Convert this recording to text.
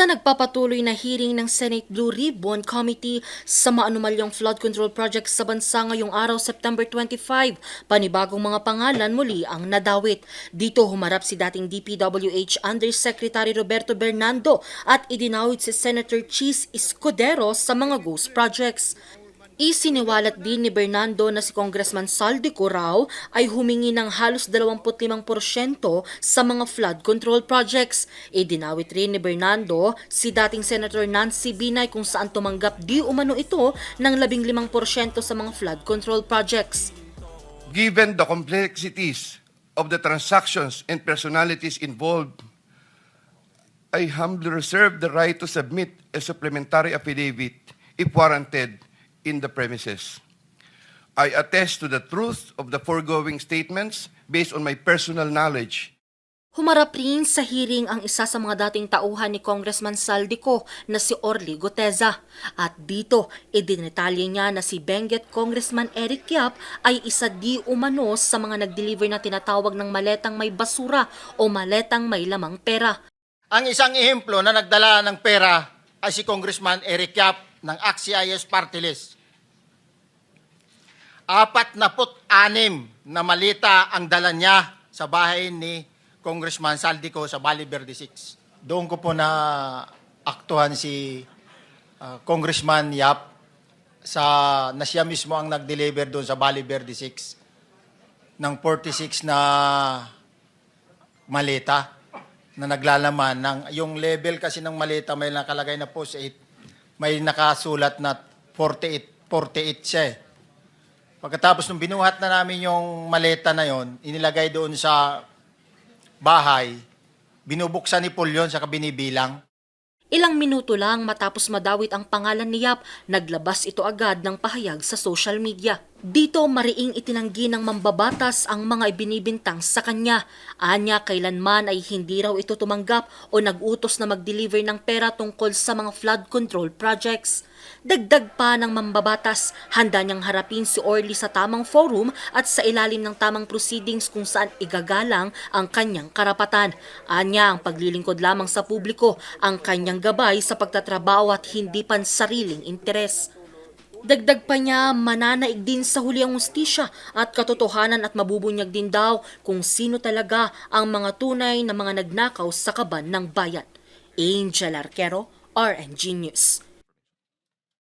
Sa nagpapatuloy na hearing ng Senate Blue Ribbon Committee sa maanumalyang flood control projects sa bansa ngayong araw September 25, panibagong mga pangalan muli ang nadawit. Dito humarap si dating DPWH Undersecretary Roberto Bernardo at idinawit si Senator Cheese Escudero sa mga ghost projects. Isiniwalat din ni Bernardo na si Congressman Saldico raw ay humingi ng halos 25% sa mga flood control projects. Idinawit rin ni Bernardo si dating Senator Nancy Binay kung saan tumanggap di umano ito ng 15% sa mga flood control projects. Given the complexities of the transactions and personalities involved, I humbly reserve the right to submit a supplementary affidavit if warranted in the premises. I attest to the truth of the foregoing statements based on my personal knowledge Humarap rin sa hearing ang isa sa mga dating tauhan ni Congressman Saldico na si Orly Goteza. At dito, idinetalye niya na si Benguet Congressman Eric Yap ay isa di umano sa mga nag-deliver na tinatawag ng maletang may basura o maletang may lamang pera. Ang isang ehemplo na nagdala ng pera ay si Congressman Eric Yap ng AXIS Party List. Apat na put anim na malita ang dala niya sa bahay ni Congressman Saldico sa Bali Verde 6. Doon ko po na aktuhan si ah, Congressman Yap sa na siya mismo ang nag-deliver doon sa Bali Verde 6 ng 46 na maleta na naglalaman ng yung level kasi ng maleta may nakalagay na post 8 may nakasulat na 48 48 siya eh. Pagkatapos nung binuhat na namin yung maleta na yon, inilagay doon sa bahay, binubuksan ni Paul yun sa binibilang. Ilang minuto lang matapos madawit ang pangalan ni Yap, naglabas ito agad ng pahayag sa social media. Dito mariing itinanggi ng mambabatas ang mga ibinibintang sa kanya. Anya kailanman ay hindi raw ito tumanggap o nag-utos na mag-deliver ng pera tungkol sa mga flood control projects. Dagdag pa ng mambabatas, handa niyang harapin si Orly sa tamang forum at sa ilalim ng tamang proceedings kung saan igagalang ang kanyang karapatan. Anya ang paglilingkod lamang sa publiko, ang kanyang gabay sa pagtatrabaho at hindi pansariling interes. Dagdag pa niya, mananaig din sa huli ang ustisya at katotohanan at mabubunyag din daw kung sino talaga ang mga tunay na mga nagnakaw sa kaban ng bayan. Angel Arquero, RNG News.